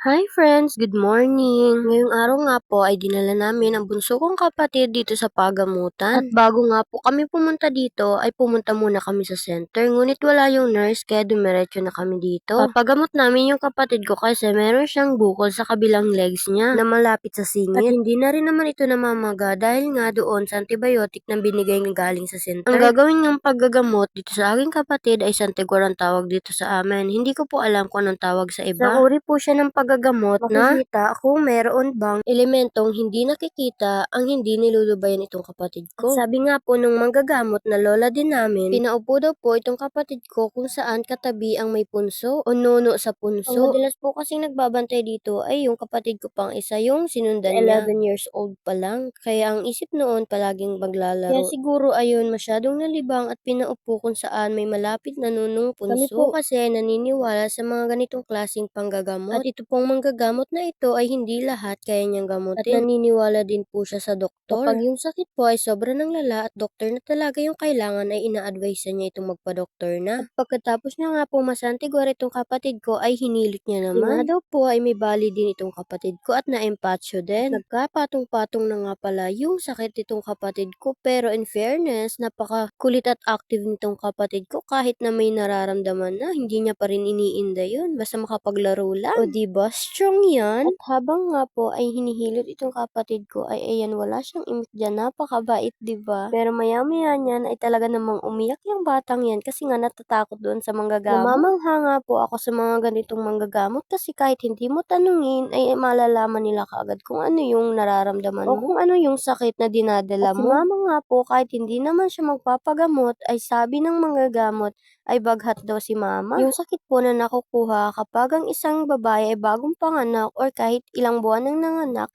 Hi friends, good morning. Ngayong araw nga po ay dinala namin ang bunso kong kapatid dito sa pagamutan. At bago nga po kami pumunta dito ay pumunta muna kami sa center. Ngunit wala yung nurse kaya dumiretso na kami dito. Papagamot namin yung kapatid ko kasi meron siyang bukol sa kabilang legs niya na malapit sa singit. At hindi na rin naman ito namamaga dahil nga doon sa antibiotic na binigay ng galing sa center. Ang gagawin ng paggagamot dito sa aking kapatid ay santigwar ang tawag dito sa amin. Hindi ko po alam kung anong tawag sa iba. Sa uri po siya ng paggagamot na makikita kung meron bang elementong hindi nakikita ang hindi nilulubayan itong kapatid ko. At sabi nga po nung manggagamot na lola din namin, pinaupo daw po itong kapatid ko kung saan katabi ang may punso o nuno sa punso. Ang madalas po kasing nagbabantay dito ay yung kapatid ko pang isa yung sinundan niya. 11 years old pa lang. Kaya ang isip noon palaging maglalaro. Kaya siguro ayun masyadong nalibang at pinaupo kung saan may malapit na nunong punso. Kami po kasi naniniwala sa mga ganitong klaseng panggagamot. At ito pong manggagamot na ito ay hindi lahat kaya niyang gamutin. At naniniwala din po siya sa doktor. Kapag yung sakit po ay sobra ng lala at doktor na talaga yung kailangan ay ina-advise niya itong magpa-doktor na. At pagkatapos niya nga po masantigwar itong kapatid ko ay hinilit niya naman. Nga daw po ay may bali din itong kapatid ko at na-empacho din. Nagkapatong-patong na nga pala yung sakit itong kapatid ko pero in fairness napakakulit at active nitong kapatid ko kahit na may nararamdaman na hindi niya pa rin iniinda yun basta makapaglaro lang. O diba strong yan? At habang nga po ay hinihilot itong kapatid ko ay ayan wala siyang imik dyan napakabait diba? Pero maya maya niyan ay talaga namang umiyak yung batang yan kasi nga natatakot doon sa manggagamot. Namamangha nga po ako sa mga ganitong manggagamot kasi kahit hindi mo tanungin ay malalaman nila kaagad kung ano yung nararamdaman mo. O kung ano yung sakit na dinadala mo. At si mama nga po kahit hindi naman siya magpapagamot ay sabi ng manggagamot ay baghat daw si mama. Yung sakit po na nakukuha kapag ang isang babae ay bagong panganak or kahit ilang buwan nang nanganak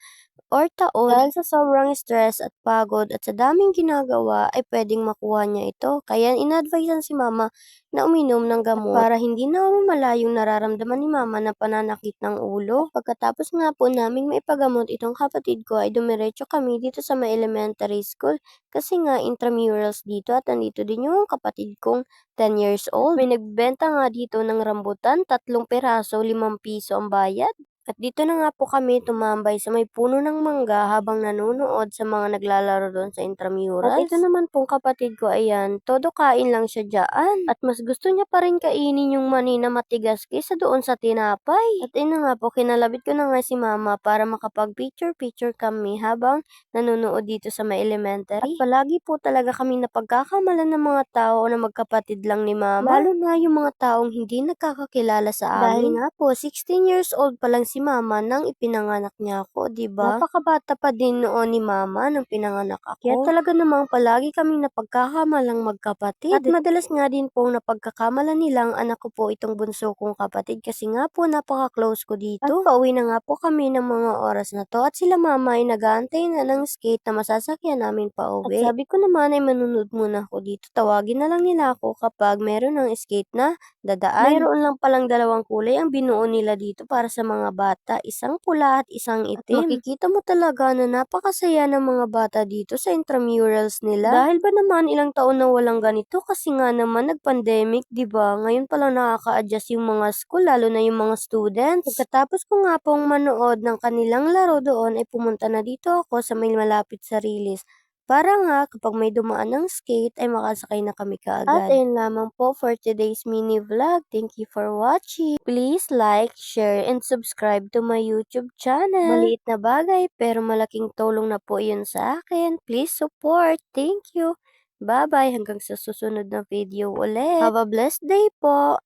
or taon dahil sa sobrang stress at pagod at sa daming ginagawa ay pwedeng makuha niya ito. Kaya inadvisean si mama na uminom ng gamot para hindi na mamala yung nararamdaman ni mama na pananakit ng ulo. At pagkatapos nga po naming maipagamot itong kapatid ko ay dumiretso kami dito sa may elementary school kasi nga intramurals dito at nandito din yung kapatid kong 10 years old. May nagbenta nga dito ng rambutan, tatlong peraso, limang piso ang bayad. At dito na nga po kami tumambay sa may puno ng mangga habang nanonood sa mga naglalaro doon sa intramurals. At ito naman pong kapatid ko, ayan, todo kain lang siya dyan. At mas gusto niya pa rin kainin yung mani na matigas kaysa doon sa tinapay. At ina nga po, kinalabit ko na nga si mama para makapag-picture-picture kami habang nanonood dito sa may elementary. At palagi po talaga kami napagkakamalan ng mga tao na magkapatid lang ni mama. Lalo na yung mga taong hindi nakakakilala sa amin. Dahil nga po, 16 years old pa lang si mama nang ipinanganak niya ako, di ba? Napakabata pa din noon ni mama nang pinanganak ako. Kaya talaga namang palagi kaming napagkakamalang magkapatid. At madalas nga din pong napagkakamalan nilang anak ko po itong bunso kong kapatid kasi nga po napaka-close ko dito. At pauwi na nga po kami ng mga oras na to at sila mama ay nag-aantay na ng skate na masasakyan namin pa uwi. At sabi ko naman ay manunod muna ako dito. Tawagin na lang nila ako kapag meron ng skate na dadaan. Mayroon lang palang dalawang kulay ang binuo nila dito para sa mga bata, isang pula at isang itim. At makikita mo talaga na napakasaya ng mga bata dito sa intramurals nila. Dahil ba naman ilang taon na walang ganito kasi nga naman nag-pandemic, 'di ba? Ngayon pa lang nakaka-adjust yung mga school lalo na yung mga students. Pagkatapos ko nga pong manood ng kanilang laro doon ay pumunta na dito ako sa may malapit sa Rilis. Para nga kapag may dumaan ng skate ay makasakay na kami kaagad. At ayun lamang po for today's mini vlog. Thank you for watching. Please like, share, and subscribe to my YouTube channel. Maliit na bagay pero malaking tulong na po yun sa akin. Please support. Thank you. Bye-bye hanggang sa susunod na video ulit. Have a blessed day po.